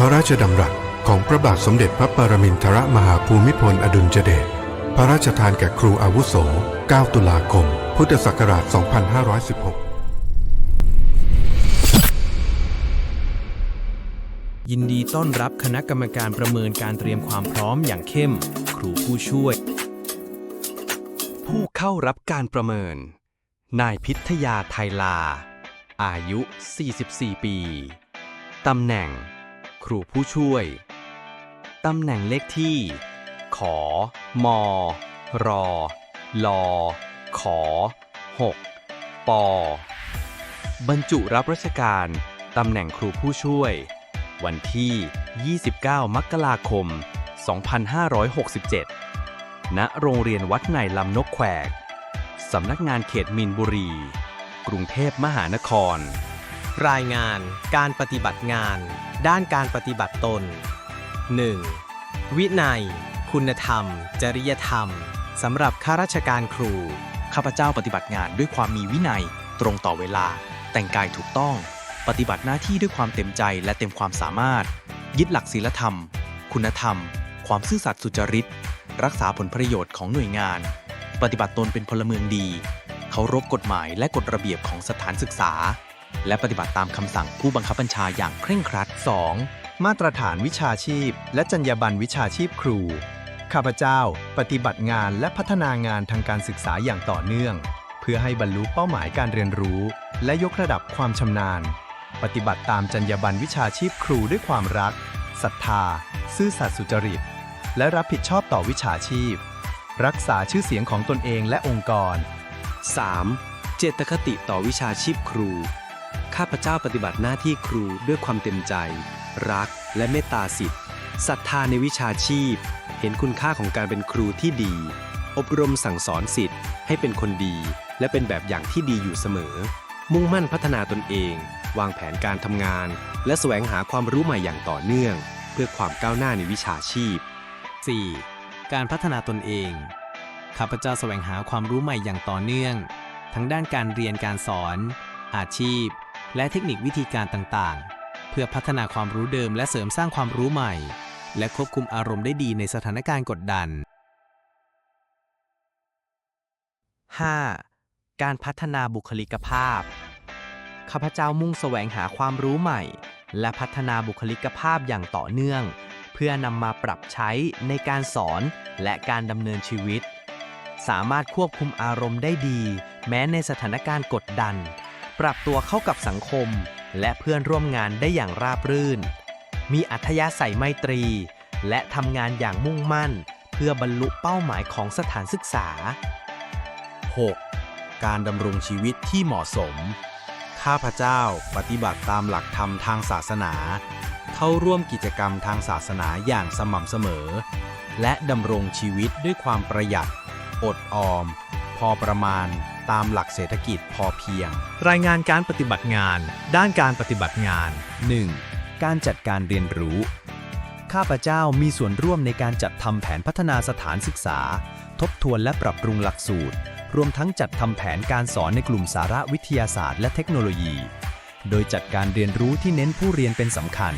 พระราชดำรัสของพระบาทสมเด็จพระปรมินทรมหาภูมิพลอดุลยเดช พระราชทานแก่ครูอาวุโส 9 ตุลาคม พุทธศักราช 2516 ยินดีต้อนรับคณะกรรมการประเมินการเตรียมความพร้อมอย่างเข้ม ครูผู้ช่วย ผู้เข้ารับการประเมิน นายพิทยาไทยลา อายุ 44 ปี ตำแหน่ง ครูผู้ช่วย ตำแหน่งเลขที่ ขอ มอ รอ ลอ ขอ 6ปอบรรจุรับราชการ ตำแหน่งครูผู้ช่วย วันที่ 29 มกราคม 2567 ณ โรงเรียนวัดในลำนกแขวก สำนักงานเขตมินบุรี กรุงเทพมหานคร รายงานการปฏิบัติงาน ด้านการปฏิบัติตน 1. วินัย คุณธรรม จริยธรรมสำหรับข้าราชการครู ข้าพเจ้าปฏิบัติงานด้วยความมีวินัย ตรงต่อเวลา แต่งกายถูกต้อง ปฏิบัติหน้าที่ด้วยความเต็มใจและเต็มความสามารถ ยึดหลักศีลธรรม คุณธรรม ความซื่อสัตย์สุจริต รักษาผลประโยชน์ของหน่วยงาน ปฏิบัติตนเป็นพลเมืองดี เคารพกฎหมายและกฎระเบียบของสถานศึกษา และปฏิบัติตามคำสั่งผู้บังคับบัญชาอย่างเคร่งครัด 2. มาตรฐานวิชาชีพ และจรรยาบรรณวิชาชีพครู ข้าพเจ้า ปฏิบัติงานและพัฒนางานทางการศึกษาอย่างต่อเนื่อง เพื่อให้บรรลุเป้าหมายการเรียนรู้ และยกระดับความชำนาญ ปฏิบัติตามจรรยาบรรณวิชาชีพครูด้วยความรักศรัทธา ซื่อสัตย์สุจริต และรับผิดชอบต่อวิชาชีพ รักษาชื่อเสียงของตนเองและองค์กร 3. เจตคติต่อวิชาชีพครู ข้าพเจ้าปฏิบัติหน้าที่ครูด้วยความเต็มใจ รักและเมตตาสิทธิ์ศรัทธาในวิชาชีพ เห็นคุณค่าของการเป็นครูที่ดี อบรมสั่งสอนสิทธิ์ให้เป็นคนดี และเป็นแบบอย่างที่ดีอยู่เสมอ มุ่งมั่นพัฒนาตนเอง วางแผนการทำงาน และแสวงหาความรู้ใหม่อย่างต่อเนื่อง เพื่อความก้าวหน้าในวิชาชีพ 4. การพัฒนาตนเองข้าพเจ้าแสวงหาความรู้ใหม่อย่างต่อเนื่อง ทั้งด้านการเรียนการสอน อาชีพ และเทคนิควิธีการต่างๆ เพื่อพัฒนาความรู้เดิมและเสริมสร้างความรู้ใหม่ และควบคุมอารมณ์ได้ดีในสถานการณ์กดดัน 5. การพัฒนาบุคลิกภาพ ข้าพเจ้ามุ่งแสวงหาความรู้ใหม่ และพัฒนาบุคลิกภาพอย่างต่อเนื่อง เพื่อนำมาปรับใช้ในการสอนและการดำเนินชีวิต สามารถควบคุมอารมณ์ได้ดี แม้ในสถานการณ์กดดัน ปรับตัวเข้ากับสังคม และเพื่อนร่วมงานได้อย่างราบรื่น มีอัธยาศัยไมตรี และทำงานอย่างมุ่งมั่น เพื่อบรรลุเป้าหมายของสถานศึกษา 6. การดำรงชีวิตที่เหมาะสม ข้าพเจ้าปฏิบัติตามหลักธรรมทางศาสนา เข้าร่วมกิจกรรมทางศาสนาอย่างสม่ำเสมอ และดำรงชีวิตด้วยความประหยัด อดออม พอประมาณ ตามหลักเศรษฐกิจพอเพียง รายงานการปฏิบัติงาน ด้านการปฏิบัติงาน 1. การจัดการเรียนรู้ ข้าพเจ้ามีส่วนร่วมในการจัดทำแผนพัฒนาสถานศึกษา ทบทวนและปรับปรุงหลักสูตร รวมทั้งจัดทำแผนการสอนในกลุ่มสาระวิทยาศาสตร์และเทคโนโลยี โดยจัดการเรียนรู้ที่เน้นผู้เรียนเป็นสำคัญ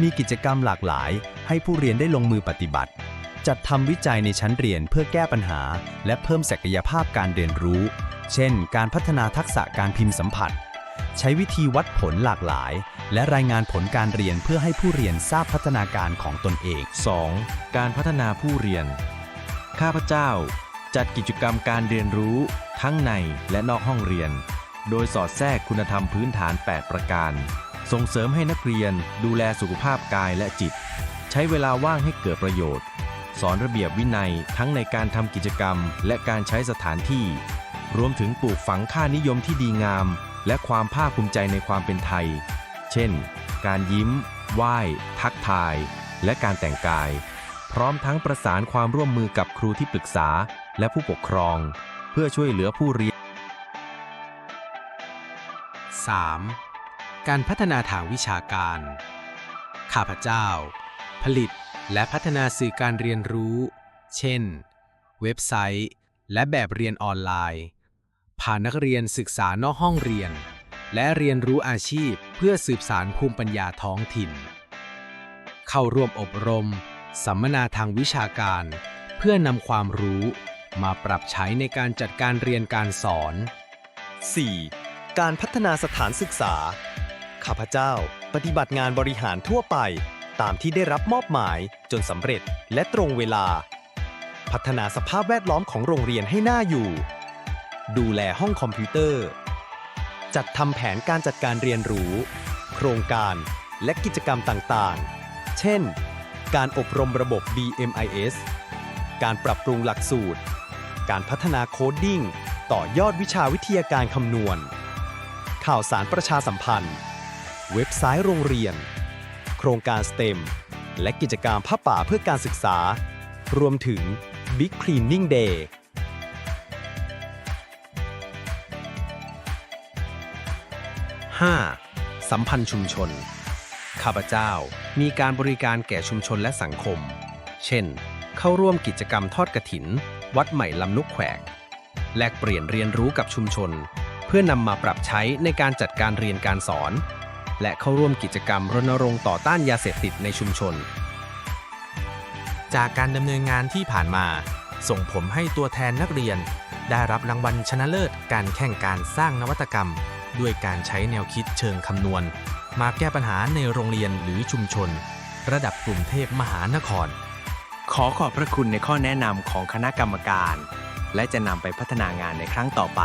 มีกิจกรรมหลากหลาย ให้ผู้เรียนได้ลงมือปฏิบัติ จัดทำวิจัยในชั้นเรียนเพื่อแก้ปัญหา และเพิ่มศักยภาพการเรียนรู้ เช่น การพัฒนาทักษะการพิมพ์สัมผัส ใช้วิธีวัดผลหลากหลาย และรายงานผลการเรียนเพื่อให้ผู้เรียนทราบพัฒนาการของตนเอง 2. การพัฒนาผู้เรียน ข้าพเจ้า จัดกิจกรรมการเรียนรู้ ทั้งในและนอกห้องเรียน โดยสอดแทรกคุณธรรมพื้นฐาน 8 ประการ ส่งเสริมให้นักเรียนดูแลสุขภาพกายและจิต ใช้เวลาว่างให้เกิดประโยชน์ สอนระเบียบวินัยทั้งในการทำกิจกรรม และการใช้สถานที่ รวมถึงปลูกฝังค่านิยมที่ดีงาม และความภาคภูมิใจในความเป็นไทย เช่น การยิ้ม ไหว้ ทักทาย และการแต่งกาย พร้อมทั้งประสานความร่วมมือกับครูที่ปรึกษา และผู้ปกครอง เพื่อช่วยเหลือผู้เรียน 3. การพัฒนาทางวิชาการ ข้าพเจ้า ผลิตและพัฒนาสื่อการเรียนรู้ เช่น เว็บไซต์ และแบบเรียนออนไลน์พานักเรียนศึกษานอกห้องเรียน และเรียนรู้อาชีพเพื่อสืบสารภูมิปัญญาท้องถิ่น เข้าร่วมอบรม สัมมนาทางวิชาการ เพื่อนำความรู้มาปรับใช้ในการจัดการเรียนการสอน 4. การพัฒนาสถานศึกษา ข้าพเจ้าปฏิบัติงานบริหารทั่วไป ตามที่ได้รับมอบหมายจนสำเร็จและตรงเวลา พัฒนาสภาพแวดล้อมของโรงเรียนให้น่าอยู่ ดูแลห้องคอมพิวเตอร์ จัดทำแผนการจัดการเรียนรู้ โครงการและกิจกรรมต่างๆ เช่น การอบรมระบบ BMIS การปรับปรุงหลักสูตร การพัฒนาโคดดิ้ง ต่อยอดวิชาวิทยาการคำนวณ ข่าวสารประชาสัมพันธ์ เว็บไซต์โรงเรียน โครงการ STEM และกิจกรรมผ้าป่าเพื่อการศึกษา รวมถึง Big Cleaning Day 5. สัมพันธ์ชุมชน ข้าพเจ้ามีการบริการแก่ชุมชนและสังคม เช่น เข้าร่วมกิจกรรมทอดกระถิน วัดใหม่ลำนุกแขวก แลกเปลี่ยนเรียนรู้กับชุมชน เพื่อนำมาปรับใช้ในการจัดการเรียนการสอน และเข้าร่วมกิจกรรมรณรงค์ต่อต้านยาเสพติดในชุมชน จากการดำเนินงานที่ผ่านมา ส่งผลให้ตัวแทนนักเรียน ได้รับรางวัลชนะเลิศการแข่งการสร้างนวัตกรรม ด้วยการใช้แนวคิดเชิงคำนวณ มาแก้ปัญหาในโรงเรียนหรือชุมชน ระดับกรุงเทพมหานคร ขอขอบพระคุณในข้อแนะนำของคณะกรรมการ และจะนำไปพัฒนางานในครั้งต่อไป